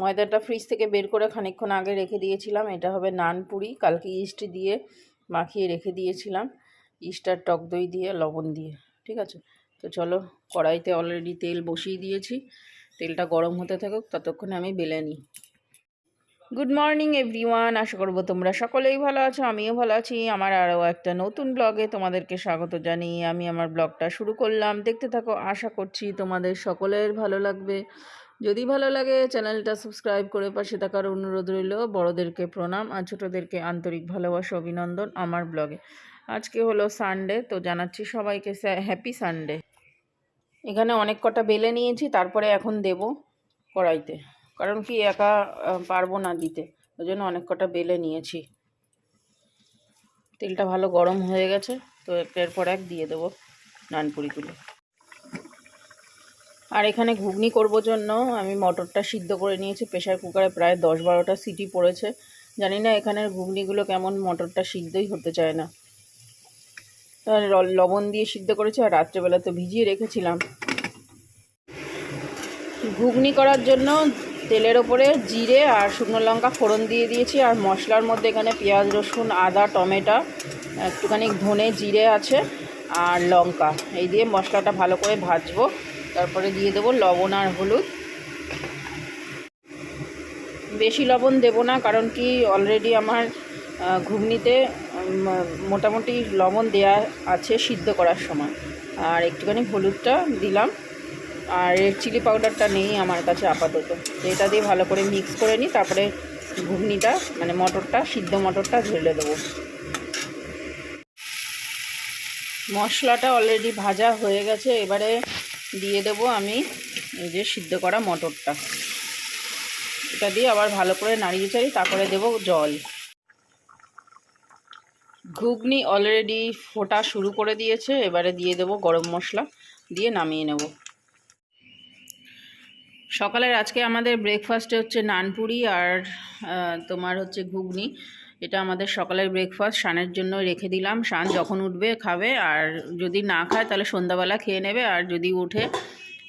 ময়দাটা ফ্রিজ থেকে বের করে খানিকক্ষণ আগে রেখে দিয়েছিলাম। এটা হবে নান পুরি কালকে ইস্ট দিয়ে মাখিয়ে রেখে দিয়েছিলাম। ইস্টার টক দই দিয়ে, লবণ দিয়ে। ঠিক আছে? তো চলো, কড়াইতে অলরেডি তেল বসিয়ে দিয়েছি। তেলটা গরম হতে থাকুক, ততক্ষণে আমি বেলে নিই। গুড মর্নিং এভরিওয়ান আশা করব তোমরা সকলেই ভালো আছো, আমিও ভালো আছি। আমার আরও একটা নতুন ব্লগে তোমাদেরকে স্বাগত জানিয়ে আমি আমার ব্লগটা শুরু করলাম। দেখতে থাকো, আশা করছি তোমাদের সকলের ভালো লাগবে। যদি ভালো লাগে, চ্যানেলটা সাবস্ক্রাইব করে পাশে থাকার অনুরোধ রইল। বড়দেরকে প্রণাম আর ছোটোদেরকে আন্তরিক ভালোবাসা, অভিনন্দন আমার ব্লগে। আজকে হলো সানডে তো জানাচ্ছি সবাইকে হ্যাপি সানডে এখানে অনেক কটা বেলে নিয়েছি, তারপরে এখন দেব কড়াইতে। কারণ কি, একা পারব না দিতে। ওই জন্য অনেক কটা বেলে নিয়েছি। তেলটা ভালো গরম হয়ে গেছে, তো একের পর এক দিয়ে দেবো নানপুরিগুলো। আর এখানে ঘুগনি করব জন্য আমি মটরটা সিদ্ধ করে নিয়েছি। প্রেশার কুকারে প্রায় দশ বারোটা সিটি পড়েছে। জানি না এখানের ঘুগনিগুলো কেমন মটরটা সিদ্ধই হতে চায় না। লবণ দিয়ে সিদ্ধ করেছি আর রাত্রেবেলা তো ভিজিয়ে রেখেছিলাম। ঘুগনি করার জন্য তেলের ওপরে জিরে আর শুকনো লঙ্কা ফোড়ন দিয়ে দিয়েছি। আর মশলার মধ্যে এখানে পেঁয়াজ, রসুন, আদা, টমেটো, একটুখানি ধনে জিরে আছে আর লঙ্কা। এই দিয়ে মশলাটা ভালো করে ভাজবো। তারপরে দিয়ে দেবো লবণ আর হলুদ। বেশি লবণ দেবো না, কারণ কি অলরেডি আমার ঘুগনিতে মোটামুটি লবণ দেয়া আছে সিদ্ধ করার সময়। আর একটুখানি হলুদটা দিলাম। আর রেড চিলি পাউডারটা নেই আমার কাছে আপাতত। এটা দিয়ে ভালো করে মিক্স করে নিই তারপরে ঘুগনিটা মানে মটরটা, সিদ্ধ মটরটা ঢেলে দেবো। মশলাটা অলরেডি ভাজা হয়ে গেছে। এবারে দিয়ে দেবো আমি এই যে সিদ্ধ করা মটরটা। এটা দিয়ে আবার ভালো করে নাড়িয়ে চাড়ি তারপরে দেবো জল। ঘুগনি অলরেডি ফোটা শুরু করে দিয়েছে, এবারে দিয়ে দেবো গরম মশলা, দিয়ে নামিয়ে নেব। সকালের আজকে আমাদের ব্রেকফাস্টে হচ্ছে নানপুরি আর তোমার হচ্ছে ঘুগনি। এটা আমাদের সকালের ব্রেকফাস্ট শানের জন্য রেখে দিলাম। শান যখন উঠবে, খাবে, আর যদি না খায়, তাহলে সন্ধ্যাবেলা খেয়ে নেবে, আর যদি উঠে,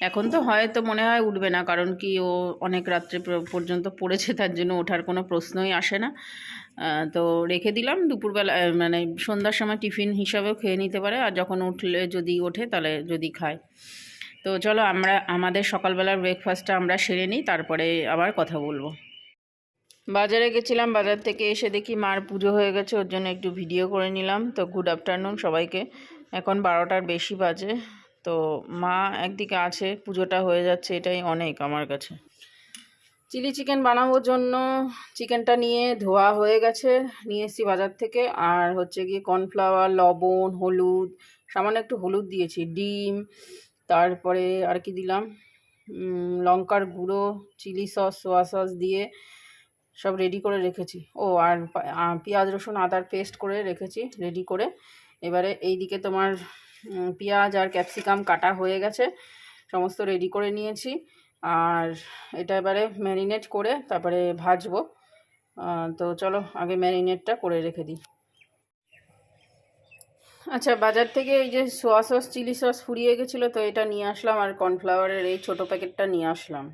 এখন তো হয়তো মনে হয় উঠবে না, কারণ কি ও অনেক রাত্রে পর্যন্ত পড়েছে, তার জন্য ওঠার কোনো প্রশ্নই আসে না। তো রেখে দিলাম, দুপুরবেলা মানে সন্ধ্যার সময় টিফিন হিসাবেও খেয়ে নিতে পারে, আর যখন উঠলে যদি ওঠে, তাহলে যদি খায়। তো চলো আমরা, আমাদের সকালবেলার ব্রেকফাস্টটা আমরা সেরে নিই, তারপরে আবার কথা বলব। বাজারে গেছিলাম, বাজার থেকে এসে দেখি মার পুজো হয়ে গেছে, ওর জন্য একটু ভিডিও করে নিলাম। তো গুড আফটারনুন সবাইকে। এখন বারোটার বেশি বাজে। তো মা একদিকে আছে, পুজোটা হয়ে যাচ্ছে, এটাই অনেক আমার কাছে। চিলি চিকেন বানানোর জন্য চিকেনটা নিয়ে ধোয়া হয়ে গেছে, নিয়ে এসেছি বাজার থেকে। আর হচ্ছে গিয়ে কর্নফ্লাওয়ার লবণ, হলুদ, সামান্য একটু হলুদ দিয়েছি, ডিম, তারপরে আর কি দিলাম? লঙ্কার গুঁড়ো, চিলি সস সোয়া সস দিয়ে সব রেডি করে রেখেছি। ও, আর পেঁয়াজ, রসুন, আদার পেস্ট করে রেখেছি রেডি করে। এবারে এই দিকে তোমার পেঁয়াজ আর ক্যাপসিকাম কাটা হয়ে গেছে, সমস্ত রেডি করে নিয়েছি। আর এটা এবারে ম্যারিনেট করে তারপরে ভাজবো। তো চলো আগে ম্যারিনেটটা করে রেখে দিই। আচ্ছা বাজার থেকে এই যে সোয়া সস চিলি সস ফুরিয়ে গেছিল, তো এটা নিয়ে আসলাম। আর কর্নফ্লাওয়ারের এই ছোটো প্যাকেটটা নিয়ে আসলাম।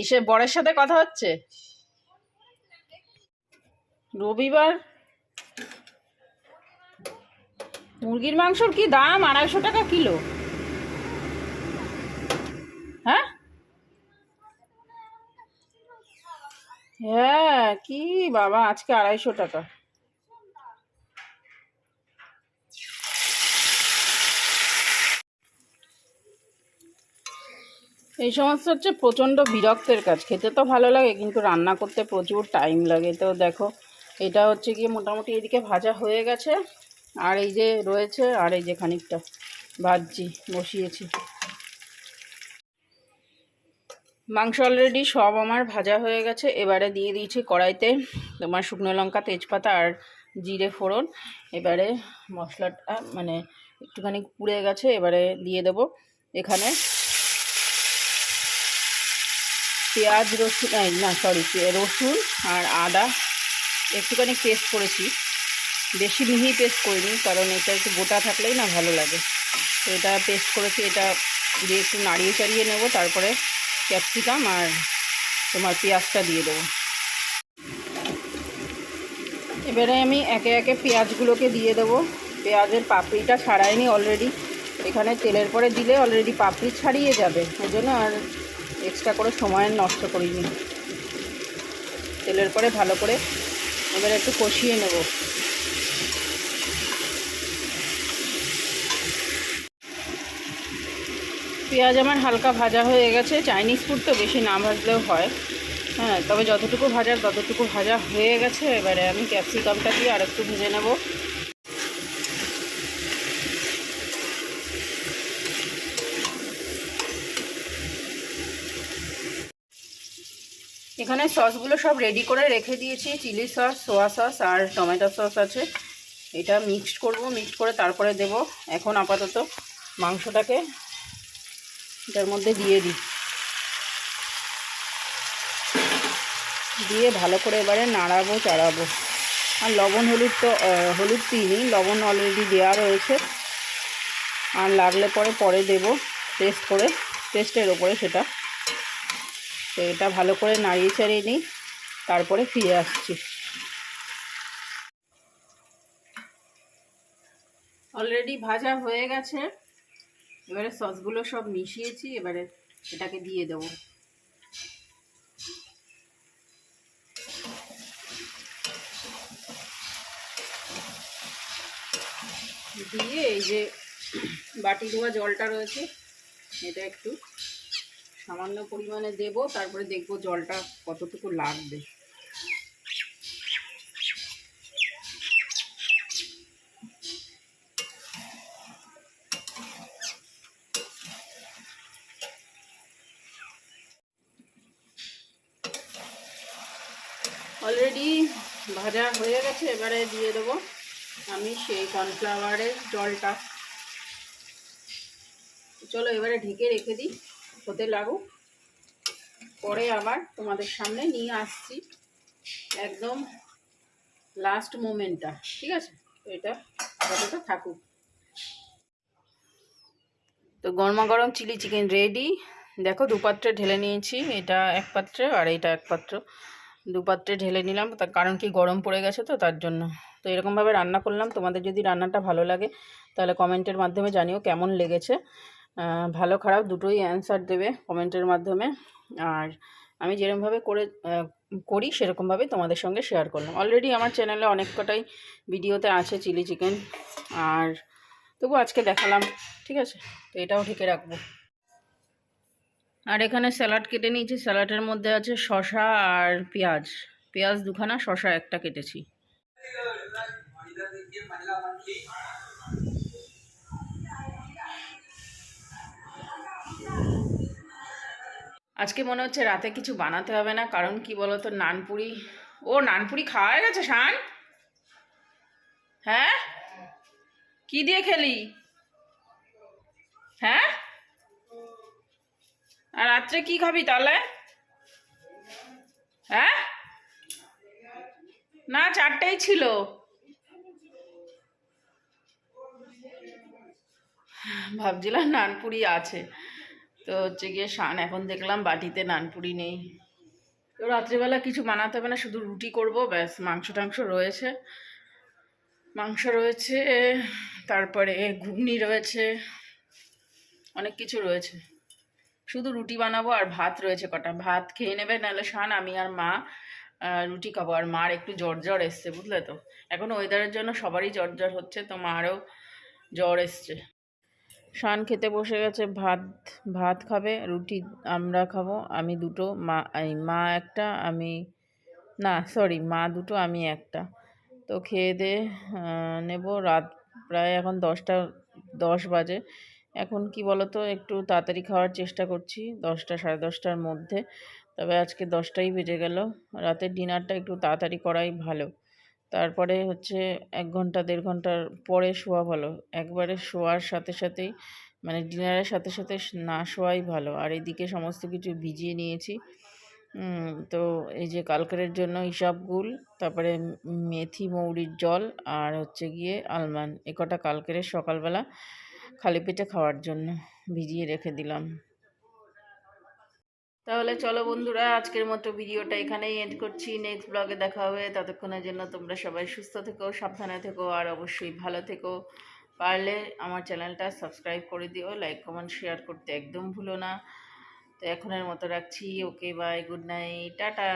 এসে বরের সাথে কথা হচ্ছে? রবিবার? মুরগির মাংসর কি দাম? আড়াইশো টাকা কিলো। হ্যাঁ? হ্যাঁ কি বাবা, আজকে আড়াইশো টাকা। এই সমস্ত হচ্ছে প্রচণ্ড বিরক্তের কাজ। খেতে তো ভালো লাগে, কিন্তু রান্না করতে প্রচুর টাইম লাগে। তো দেখো, এটা হচ্ছে গিয়ে মোটামুটি এদিকে ভাজা হয়ে গেছে। আর এই যে রয়েছে, আর এই যে খানিকটা ভাজছি, বসিয়েছি। মাংস অলরেডি সব আমার ভাজা হয়ে গেছে। এবারে দিয়ে দিয়েছি কড়াইতে তোমার শুকনো লঙ্কা, তেজপাতা আর জিরে ফোড়ন। এবারে মশলাটা মানে একটুখানি পুড়ে গেছে, এবারে দিয়ে দেবো এখানে পেঁয়াজ রসুন না সরি রসুন আর আদা একটুখানি পেস্ট করেছি। বেশি মিহি পেস্ট করিনি, কারণ এটা একটু গোটা থাকলেই না ভালো লাগে। তো এটা পেস্ট করেছি, এটা দিয়ে একটু নাড়িয়ে চাড়িয়ে নেব, তারপরে ক্যাপসিকাম আর তোমার পেঁয়াজটা দিয়ে দেবো। এবারে আমি একে একে পেঁয়াজগুলোকে দিয়ে দেবো। পেঁয়াজের পাপড়িটা ছাড়াইনি অলরেডি এখানে তেলের পরে দিলে অলরেডি পাপড়ি ছাড়িয়ে যাবে, ওই জন্য আর এক্সট্রা করে সময় নষ্ট করিনি। তেলের পরে ভালো করে এবারে একটু কষিয়ে নেব। পেঁয়াজ আমার হালকা ভাজা হয়ে গেছে। চাইনিজ ফুড তো বেশি না ভাজলেও হয়। হ্যাঁ তবে যতটুকু ভাজার ততটুকু ভাজা হয়ে গেছে। এবারে আমি ক্যাপসিকামটা দিয়ে আর একটু ভেজে নেব। এখানে সসগুলো সব রেডি করে রেখে দিয়েছি। চিলি সস সোয়া সস আর টমেটো সস আছে। এটা মিক্সড করব মিক্সড করে তারপরে দেব। এখন আপাতত মাংসটাকে এটার মধ্যে দিয়ে দিই। দিয়ে ভালো করে এবারে নাড়াবো, চাড়াবো। আর লবণ, হলুদ তো হলুদ দিইনি লবণ অলরেডি দেওয়া রয়েছে। আর লাগলে পরে পরে দেব। টেস্ট করে টেস্টের ওপরে সেটা। তো এটা ভালো করে নাড়িয়ে চাড়িয়ে নিই, তারপরে ফিরে আসছি। অলরেডি ভাজা হয়ে গেছে। এবারে সসগুলো সব মিশিয়েছি, এবারে এটাকে দিয়ে দেবো। দিয়ে এই যে বাটি ধোয়া জলটা রয়েছে, এটা একটু সামান্য পরিমাণে দেব, তারপরে দেখব জলটা কতটুকু লাগবে। অলরেডি ভাজা হয়ে গেছে, এবারে দিয়ে দেবো আমি সেই কর্নফ্লাওয়ারের জলটা। চলো এবারে ঢেকে রেখে দিই। হতে লাগুক। পরে আবার তোমাদের সামনে নিয়ে আসছি একদম লাস্ট মোমেন্টটা ঠিক আছে? তো এটা আপাতত থাকুক। তো গরমা গরম চিলি চিকেন রেডি দেখো দুপাত্রে ঢেলে নিয়েছি, এটা এক পাত্রে আর এটা এক পাত্র। দুপাত্রে ঢেলে নিলাম, তার কারণ কি গরম পড়ে গেছে তো, তার জন্য। তো এরকমভাবে রান্না করলাম। তোমাদের যদি রান্নাটা ভালো লাগে, তাহলে কমেন্টের মাধ্যমে জানিও কেমন লেগেছে। ভালো খারাপ দুটোই অ্যান্সার দেবে কমেন্টের মাধ্যমে। আর আমি যেরকমভাবে করে করি সেরকমভাবে তোমাদের সঙ্গে শেয়ার করলাম। অলরেডি আমার চ্যানেলে অনেক কটাই ভিডিওতে আছে চিলি চিকেন আর তবু আজকে দেখালাম, ঠিক আছে? তো এটাও ঢেকে রাখব। আর এখানে স্যালাড কেটে নিয়েছি। স্যালাডের মধ্যে আছে শশা আর পেঁয়াজ। পেঁয়াজ দুখানা শশা একটা কেটেছি। আজকে মনে হচ্ছে রাতে কিছু বানাতে হবে না, কারণ কি বলতো, নানপুরি। ও, নানপুরি খাওয়া গেছে, শান? হ্যাঁ? কি দিয়ে খেলি? হ্যাঁ? আর রাত্রে কি খাবি তাহলে? হ্যাঁ? না, চারটেই ছিল। ভাবছিলাম নানপুরি আছে। তো হচ্ছে গিয়ে শান এখন দেখলাম, বাটিতে নানপুরি নেই। তো রাত্রিবেলা কিছু বানাতে হবে না, শুধু রুটি করব, ব্যাস, মাংস টাংস রয়েছে। মাংস রয়েছে, তারপরে ঘুগনি রয়েছে, অনেক কিছু রয়েছে। শুধু রুটি বানাবো আর ভাত রয়েছে কটা। ভাত খেয়ে নেবে, নাহলে শান আমি আর মা রুটি খাব। আর মার একটু জ্বর জ্বর এসছে, বুঝলে তো? এখন ওয়েদারের জন্য সবারই জ্বর জ্বর হচ্ছে, তো মারও জ্বর এসছে। শান খেতে বসে গেছে, ভাত ভাত খাবে, রুটি আমরা খাব, আমি দুটো, মা মা একটা, আমি, না সরি মা দুটো, আমি একটা। তো খেয়ে দিয়ে নেব, রাত প্রায় এখন দশটা, দশ বাজে। এখন কি বলতো, একটু তাড়াতাড়ি খাওয়ার চেষ্টা করছি, দশটা, সাড়ে দশটার মধ্যে। তবে আজকে দশটাই বেজে গেল, রাতের ডিনারটা একটু তাড়াতাড়ি করাই ভালো। তারপরে হচ্ছে এক ঘণ্টা, দেড় ঘণ্টার পরে শোয়া ভালো। একবারে শোয়ার সাথে সাথেই মানে ডিনারের সাথে সাথে না শোয়াই ভালো। আর এদিকে সমস্ত কিছু ভিজিয়ে নিয়েছি। তো এই যে কালকের জন্য হিসাবগুল তারপরে মেথি, মৌরির জল আর হচ্ছে গিয়ে আলমান এ কটা কালকের সকালবেলা খালি পেটে খাওয়ার জন্য ভিজিয়ে রেখে দিলাম। তাহলে চলো বন্ধুরা, আজকের মতো ভিডিওটা এখানেই এন্ড করছি। নেক্সট ব্লগে দেখা হবে। ততক্ষণের জন্য তোমরা সবাই সুস্থ থেকো, সাবধানে থেকো আর অবশ্যই ভালো থেকো। পারলে আমার চ্যানেলটা সাবস্ক্রাইব করে দিও লাইক কমেন্ট শেয়ার করতে একদম ভুলো না। তো এখনের মতো রাখছি। Okay bye good night tata.